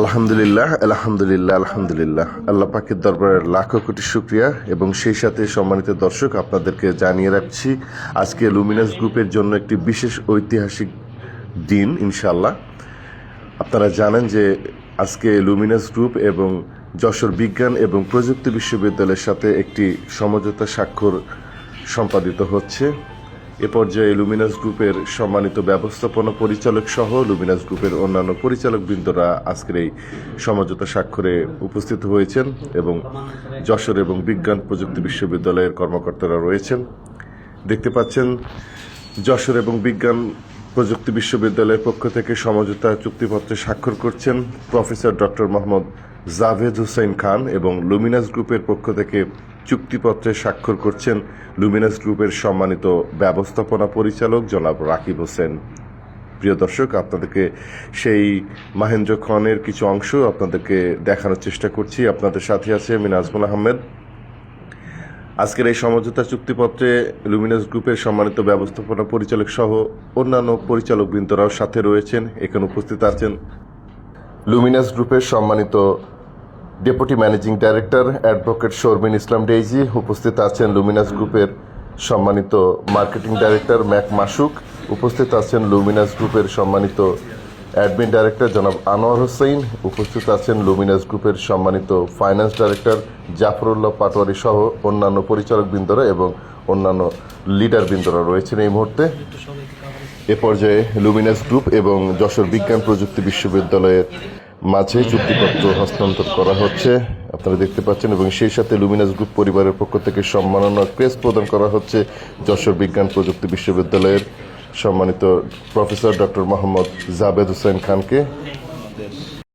আলহামদুলিল্লাহ আলহামদুলিল্লাহ আলহামদুলিল্লাহ। আল্লাহ পাকের দরবারের লাখো কোটি শুক্রিয়া এবং সেই সাথে সম্মানিত দর্শক আপনাদেরকে জানিয়ে রাখছি, আজকে লুমিনাস গ্রুপের জন্য একটি বিশেষ ঐতিহাসিক দিন ইনশাল্লাহ আপনারা জানেন যে আজকে লুমিনাস গ্রুপ এবং যশোর বিজ্ঞান এবং প্রযুক্তি বিশ্ববিদ্যালয়ের সাথে একটি সমঝোতা স্বাক্ষর সম্পাদিত হচ্ছে। এ পর্যায়ে লুমিনাস গ্রুপের সম্মানিত ব্যবস্থাপনা পরিচালক সহ লুমিনাস গ্রুপের অন্যান্য পরিচালক বৃন্দরা আজকের এই সমঝোতা স্বাক্ষরে উপস্থিত হয়েছেন এবং যশোর এবং বিজ্ঞান প্রযুক্তি বিশ্ববিদ্যালয়ের কর্মকর্তারা রয়েছেন। দেখতে পাচ্ছেন, যশোর এবং বিজ্ঞান প্রযুক্তি বিশ্ববিদ্যালয়ের পক্ষ থেকে সমঝোতা চুক্তিপত্রে স্বাক্ষর করছেন প্রফেসর ডক্টর মোহাম্মদ জাভেদ হুসাইন খান এবং লুমিনাস গ্রুপের পক্ষ থেকে চুক্তিপত্রে স্বাক্ষর করছেন লুমিনাস গ্রুপের সম্মানিত ব্যবস্থাপনা পরিচালক জনাব রাকিব হোসেন। প্রিয় দর্শক, আপনাদেরকে সেই মাহেন্দ্র খনের কিছু অংশ আপনাদেরকে দেখানোর চেষ্টা করছি। আপনাদের সাথে আছে আমি নাজমুল আহমেদ। আজকের এই সমঝোতা চুক্তিপত্রে লুমিনাস গ্রুপের সম্মানিত ব্যবস্থাপনা পরিচালক সহ অন্যান্য পরিচালক বৃন্দরাও সাথে রয়েছেন। এখানে উপস্থিত আছেন লুমিনাস গ্রুপের সম্মানিত deputy managing director advocate Sharmin Islam Daisy উপস্থিত আছেন লুমিনাস গ্রুপের সম্মানিত মার্কেটিং ডাইরেক্টর ম্যাক মাসুক উপস্থিত আছেন লুমিনাস গ্রুপের সম্মানিত অ্যাডমিন ডাইরেক্টর জনাব আনোয়ার হোসেন উপস্থিত আছেন লুমিনাস গ্রুপের সম্মানিত ফাইন্যান্স ডাইরেক্টর জাফরুল্লাহ পাটোয়ারি সহ অন্যান্য পরিচালক বৃন্দরা এবং অন্যান্য লিডার বৃন্দরা রয়েছেন এই মুহূর্তে। এ পর্যায়ে লুমিনাস গ্রুপ এবং যশোর বিজ্ঞান প্রযুক্তি বিশ্ববিদ্যালয়ের মাঝে চুক্তিপত্র হস্তান্তর করা হচ্ছে। আপনারা দেখতে পাচ্ছেন এবং সেই সাথে লুমিনাস গ্রুপ পরিবারের পক্ষ থেকে সম্মাননা ক্রেস্ট প্রদান করা হচ্ছে যশোর বিজ্ঞান প্রযুক্তি বিশ্ববিদ্যালয়ের সম্মানিত প্রফেসর ডক্টর মোহাম্মদ জাবেদ হুসেন খানকে।